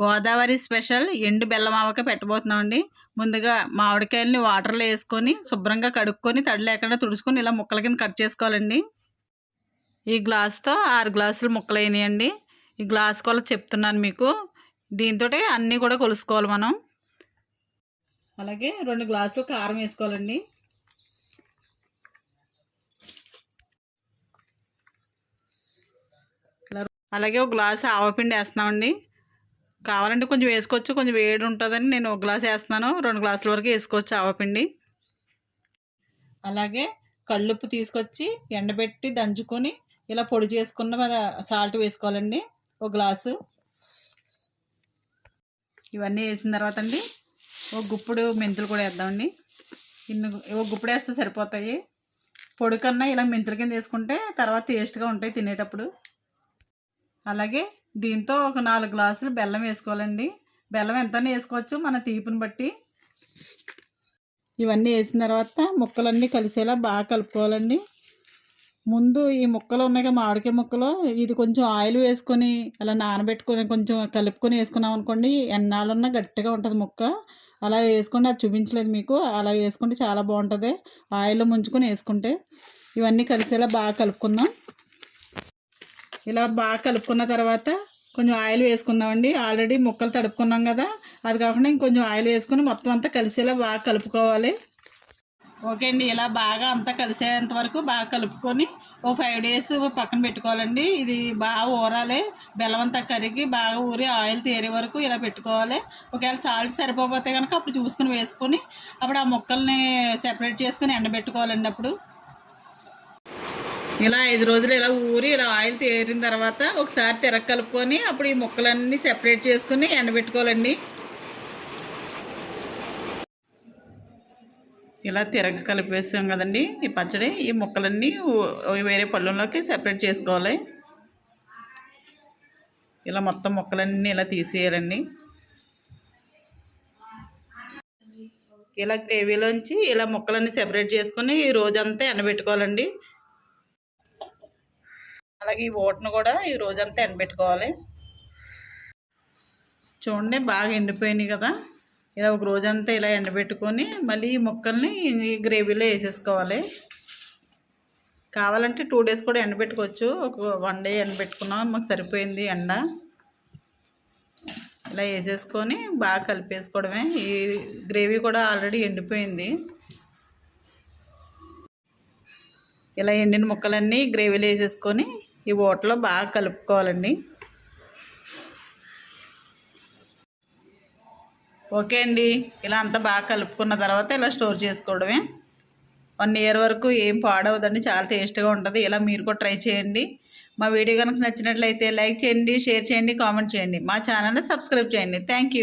Godavari special ఎండు బెల్లం ఆవక పెట్టబోతున్నామండి. ముందుగా మామిడికాయలని వాటర్లో వేసుకొని శుభ్రంగా కడుక్కొని తడి లేకుండా తుడుచుకొని ఇలా ముక్కల కింద కట్ చేసుకోవాలండి. ఈ గ్లాస్తో ఆరు గ్లాసులు ముక్కలు అయినాయండి ఈ గ్లాస్ కొలత చెప్తున్నాను మీకు. దీంతో అన్నీ కూడా కొలుసుకోవాలి మనం. అలాగే రెండు గ్లాసులు కారం వేసుకోవాలండి. అలాగే ఒక గ్లాస్ ఆవపిండి వేస్తున్నామండి. కావాలంటే కొంచెం వేసుకోవచ్చు కొంచెం వేడి ఉంటుందని నేను ఒక గ్లాస్ వేస్తున్నాను. రెండు గ్లాసుల వరకు వేసుకోవచ్చు ఆవపిండి అలాగే కళ్ళుప్పు తీసుకొచ్చి ఎండబెట్టి దంచుకొని ఇలా పొడి చేసుకున్న సాల్ట్ వేసుకోవాలండి ఒక గ్లాసు. ఇవన్నీ వేసిన తర్వాత అండి ఒక గుప్పుడు మెంతులు కూడా వేద్దామండి. ఇన్ని ఒక గుప్పుడు వేస్తే సరిపోతాయి. పొడి కన్నా ఇలా మెంతుల కింద వేసుకుంటే తర్వాత టేస్ట్గా ఉంటాయి తినేటప్పుడు. అలాగే దీంతో ఒక నాలుగు గ్లాసులు బెల్లం వేసుకోవాలండి. బెల్లం ఎంత వేసుకోవచ్చు మన తీపిని బట్టి. ఇవన్నీ వేసిన తర్వాత ముక్కలన్నీ కలిసేలా బాగా కలుపుకోవాలండి. ముందు ఈ ముక్కలు ఉన్నాయి కదా మామిడికాయ ముక్కలు. ఇది కొంచెం ఆయిల్ వేసుకొని అలా నానబెట్టుకొని కొంచెం కలుపుకొని వేసుకున్నాం అనుకోండి ఎన్నాళ్ళున్నా గట్టిగా ఉంటుంది ముక్క. అలా వేసుకుంటే అది చూపించలేదు మీకు. అలా వేసుకుంటే చాలా బాగుంటుంది. ఆయిల్లో ముంచుకొని వేసుకుంటే. ఇవన్నీ కలిసేలా బాగా కలుపుకుందాం. ఇలా బాగా కలుపుకున్న తర్వాత కొంచెం ఆయిల్ వేసుకుందామండి. ఆల్రెడీ ముక్కలు తడుపుకున్నాం కదా. అది కాకుండా ఇంకొంచెం ఆయిల్ వేసుకుని మొత్తం అంతా కలిసేలా బాగా కలుపుకోవాలి. ఓకే అండి ఇలా బాగా అంతా కలిసేంత వరకు బాగా కలుపుకొని ఓ ఫైవ్ డేస్ పక్కన పెట్టుకోవాలండి. ఇది బాగా ఊరాలి. బెల్లం అంతా కరిగి బాగా ఊరి ఆయిల్ తేరే వరకు ఇలా పెట్టుకోవాలి. ఒకవేళ సాల్ట్ సరిపోతే కనుక అప్పుడు చూసుకుని వేసుకొని అప్పుడు ఆ ముక్కల్ని సెపరేట్ చేసుకుని ఎండబెట్టుకోవాలండి అప్పుడు. ఇలా ఐదు రోజులు ఇలా ఊరి ఇలా ఆయిల్ తేరిన తర్వాత ఒకసారి తిరగ కలుపుకొని అప్పుడు ఈ ముక్కలన్నీ సెపరేట్ చేసుకుని ఎండబెట్టుకోవాలండి. ఇలా తిరగ కలిపేసాం కదండి ఈ పచ్చడి. ఈ ముక్కలన్నీ వేరే పళ్ళులోకి సెపరేట్ చేసుకోవాలి. ఇలా మొత్తం ముక్కలన్నీ ఇలా తీసేయాలండి. ఇలా గ్రేవీలోంచి ఇలా ముక్కలన్నీ సెపరేట్ చేసుకొని ఈ రోజంతా ఎండబెట్టుకోవాలండి. అలాగే ఈ ఓటను కూడా ఈ రోజంతా ఎండబెట్టుకోవాలి చూడండి బాగా ఎండిపోయినాయి కదా. ఇలా ఒక రోజంతా ఇలా ఎండబెట్టుకొని మళ్ళీ ఈ ముక్కల్ని ఈ గ్రేవీలో వేసేసుకోవాలి. కావాలంటే టూ డేస్ కూడా ఎండబెట్టుకోవచ్చు. ఒక వన్ డే ఎండబెట్టుకున్నాం మాకు సరిపోయింది ఎండ. ఇలా వేసేసుకొని బాగా కలిపేసుకోవడమే. ఈ గ్రేవీ కూడా ఆల్రెడీ ఎండిపోయింది. ఇలా ఎండిన ముక్కలన్నీ గ్రేవీలో వేసేసుకొని ఈ ఓటలో బాగా కలుపుకోవాలండి. ఓకే అండి. ఇలా అంతా బాగా కలుపుకున్న తర్వాత ఇలా స్టోర్ చేసుకోవడమే. వన్ ఇయర్ వరకు ఏం పాడవదండి. చాలా టేస్ట్గా ఉంటుంది. ఇలా మీరు కూడా ట్రై చేయండి. మా వీడియో కనుక నచ్చినట్లయితే లైక్ చేయండి షేర్ చేయండి కామెంట్ చేయండి. మా ఛానల్ని సబ్స్క్రైబ్ చేయండి. థ్యాంక్